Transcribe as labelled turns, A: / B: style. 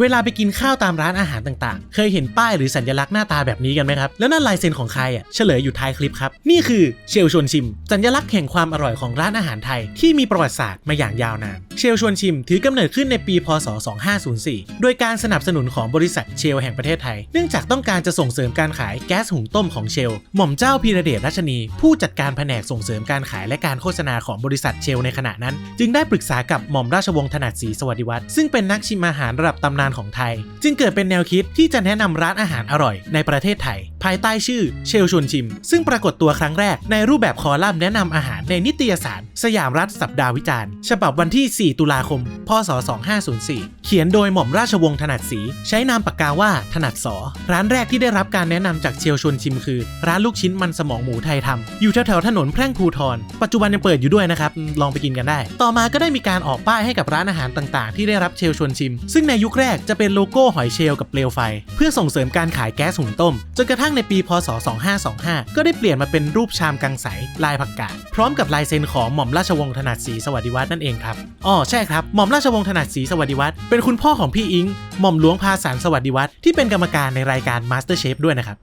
A: เวลาไปกินข้าวตามร้านอาหารต่างๆ เคยเห็นป้ายหรือสัญลักษณ์หน้าตาแบบนี้กันไหมครับ แล้วนั่นลายเซ็นของใครอะ เฉลยอยู่ท้ายคลิปครับ นี่คือเชลชวนชิม สัญลักษณ์แห่งความอร่อยของร้านอาหารไทย ที่มีประวัติศาสตร์มาอย่างยาวนาน เชลชวนชิม ถือกำเนิดขึ้นในปี พศ 2504 โดยการสนับสนุนของบริษัทเชลแห่งประเทศไทย เนื่องจากต้องการจะส่งเสริมการขายแก๊สหุงต้มของเชล หม่อมเจ้าพีระเดชรัชนี ผู้จัดการแผนกส่งเสริมการขายและการโฆษณาของบริษัทเชลในขณะนั้น จึงได้ปรึกษากับหม่อมราชวงศ์ถนัดศรีสวัสดิวัฒน์ซึ่งเป็นนักชิมอาหารระดับตำนานของไทย จึงเกิดเป็นแนวคิดที่จะแนะนำร้านอาหารอร่อยในประเทศไทย ภายใต้ชื่อเชลชวนชิม ซึ่งปรากฏตัวครั้งแรกในรูปแบบคอลัมน์แนะนำอาหารในนิตยสาร สยามรัฐสัปดาห์วิจารณ์ ฉบับวันที่ 4 ตุลาคม พศ 2504 เขียนโดยหม่อมราชวงศ์ถนัดศรีใช้นามปากกาว่าถนัดสอร้านแรกที่ได้รับการแนะนำจากเชลชวนชิมคือ ร้านลูกชิ้นมันสมองหมูไทยทำอยู่แถวๆถนนแพร่งภูทรปัจจุบันยังเปิดอยู่ด้วยนะครับลองไปกินกันได้ ต่อมาก็ได้มีการออกป้ายให้กับร้านอาหารต่างๆ ที่ได้รับเชลชวนชิม ซึ่งในยุคแรกจะเป็นโลโก้หอยเชลกับเปลวไฟ เพื่อส่งเสริมการขายแก๊สหุงต้ม จนกระทั่งในปีพศ 2525 ก็ได้เปลี่ยนมาเป็นรูปชามกังใสลายผักกาดพร้อมกับลายเซ็นของหม่อมราชวงศ์ถนัดศรีสวัสดิวัฒน์นั่นเองครับอ๋อใช่ครับหม่อมราชวงศ์ถนัดศรีสวัสดิวัฒน์เป็นคุณพ่อของพี่อิงหม่อมหลวงพาสารสวัสดิวัฒน์ที่เป็นกรรมการในรายการ MasterChef ด้วยนะครับ